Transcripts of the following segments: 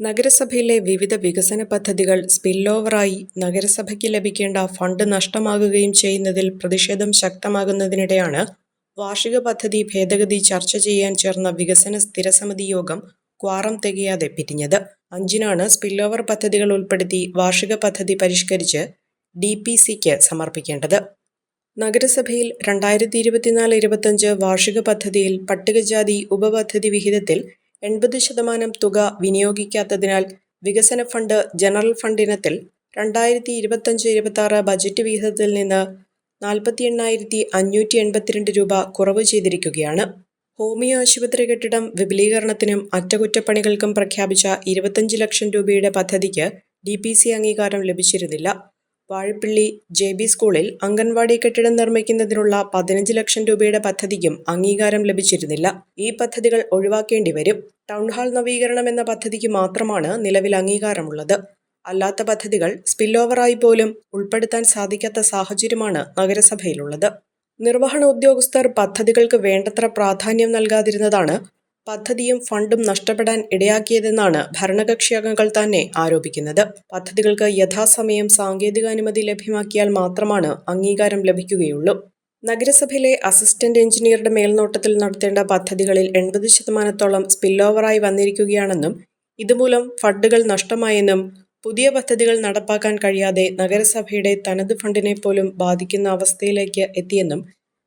നഗരസഭയിലെ വിവിധ വികസന പദ്ധതികൾ സ്പില്ലോവറായി നഗരസഭയ്ക്ക് ലഭിക്കേണ്ട ഫണ്ട് നഷ്ടമാകുകയും ചെയ്യുന്നതിൽ പ്രതിഷേധം ശക്തമാകുന്നതിനിടെയാണ് വാർഷിക പദ്ധതി ഭേദഗതി ചർച്ച ചെയ്യാൻ ചേർന്ന വികസന സ്ഥിരസമിതി യോഗം ക്വാറം തികയാതെ പിരിഞ്ഞത്. അഞ്ചിനാണ് സ്പില്ലോവർ പദ്ധതികൾ ഉൾപ്പെടുത്തി വാർഷിക പദ്ധതി പരിഷ്കരിച്ച് ഡി പി സിക്ക് സമർപ്പിക്കേണ്ടത്. നഗരസഭയിൽ രണ്ടായിരത്തി ഇരുപത്തിനാല് ഇരുപത്തഞ്ച് വാർഷിക പദ്ധതിയിൽ പട്ടികജാതി ഉപപദ്ധതി വിഹിതത്തിൽ എൺപത് ശതമാനം തുക വിനിയോഗിക്കാത്തതിനാൽ വികസന ഫണ്ട് ജനറൽ ഫണ്ട് ഇനത്തിൽ രണ്ടായിരത്തി ഇരുപത്തഞ്ച് ഇരുപത്തി ആറ് ബജറ്റ് വിഹിതത്തിൽ നിന്ന് നാൽപ്പത്തി എണ്ണായിരത്തി അഞ്ഞൂറ്റി എൺപത്തിരണ്ട് രൂപ കുറവ് ചെയ്തിരിക്കുകയാണ്. ഹോമിയോ ആശുപത്രി കെട്ടിടം വിപുലീകരണത്തിനും അറ്റകുറ്റപ്പണികൾക്കും പ്രഖ്യാപിച്ച ഇരുപത്തഞ്ച് ലക്ഷം രൂപയുടെ പദ്ധതിക്ക് ഡി പി സി അംഗീകാരം ലഭിച്ചിരുന്നില്ല. വാഴപ്പിള്ളി ജെ ബി സ്കൂളിൽ അംഗൻവാടി കെട്ടിടം നിർമ്മിക്കുന്നതിനുള്ള പതിനഞ്ച് ലക്ഷം രൂപയുടെ പദ്ധതിക്കും അംഗീകാരം ലഭിച്ചിരുന്നില്ല. ഈ പദ്ധതികൾ ഒഴിവാക്കേണ്ടി വരും. ടൗൺഹാൾ നവീകരണം എന്ന പദ്ധതിക്ക് മാത്രമാണ് നിലവിൽ അംഗീകാരമുള്ളത്. അല്ലാത്ത പദ്ധതികൾ സ്പില്ലോവറായി പോലും ഉൾപ്പെടുത്താൻ സാധിക്കാത്ത സാഹചര്യമാണ് നഗരസഭയിലുള്ളത്. നിർവഹണ ഉദ്യോഗസ്ഥർ പദ്ധതികൾക്ക് വേണ്ടത്ര പ്രാധാന്യം നൽകാതിരുന്നതാണ് പദ്ധതിയും ഫണ്ടും നഷ്ടപ്പെടാൻ ഇടയാക്കിയതെന്നാണ് ഭരണകക്ഷി അംഗങ്ങൾ തന്നെ ആരോപിക്കുന്നത്. പദ്ധതികൾക്ക് യഥാസമയം സാങ്കേതികാനുമതി ലഭ്യമാക്കിയാൽ മാത്രമാണ് അംഗീകാരം ലഭിക്കുകയുള്ളൂ. നഗരസഭയിലെ അസിസ്റ്റന്റ് എഞ്ചിനീയറുടെ മേൽനോട്ടത്തിൽ നടത്തേണ്ട പദ്ധതികളിൽ എൺപത് ശതമാനത്തോളം സ്പില്ലോവറായി വന്നിരിക്കുകയാണെന്നും ഇതുമൂലം ഫണ്ടുകൾ നഷ്ടമായെന്നും പുതിയ പദ്ധതികൾ നടപ്പാക്കാൻ കഴിയാതെ നഗരസഭയുടെ തനത് ഫണ്ടിനെ പോലും ബാധിക്കുന്ന അവസ്ഥയിലേക്ക് എത്തിയെന്നും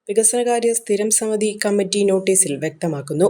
വികസനകാര്യ സ്ഥിരം സമിതി കമ്മിറ്റി നോട്ടീസിൽ വ്യക്തമാക്കുന്നു.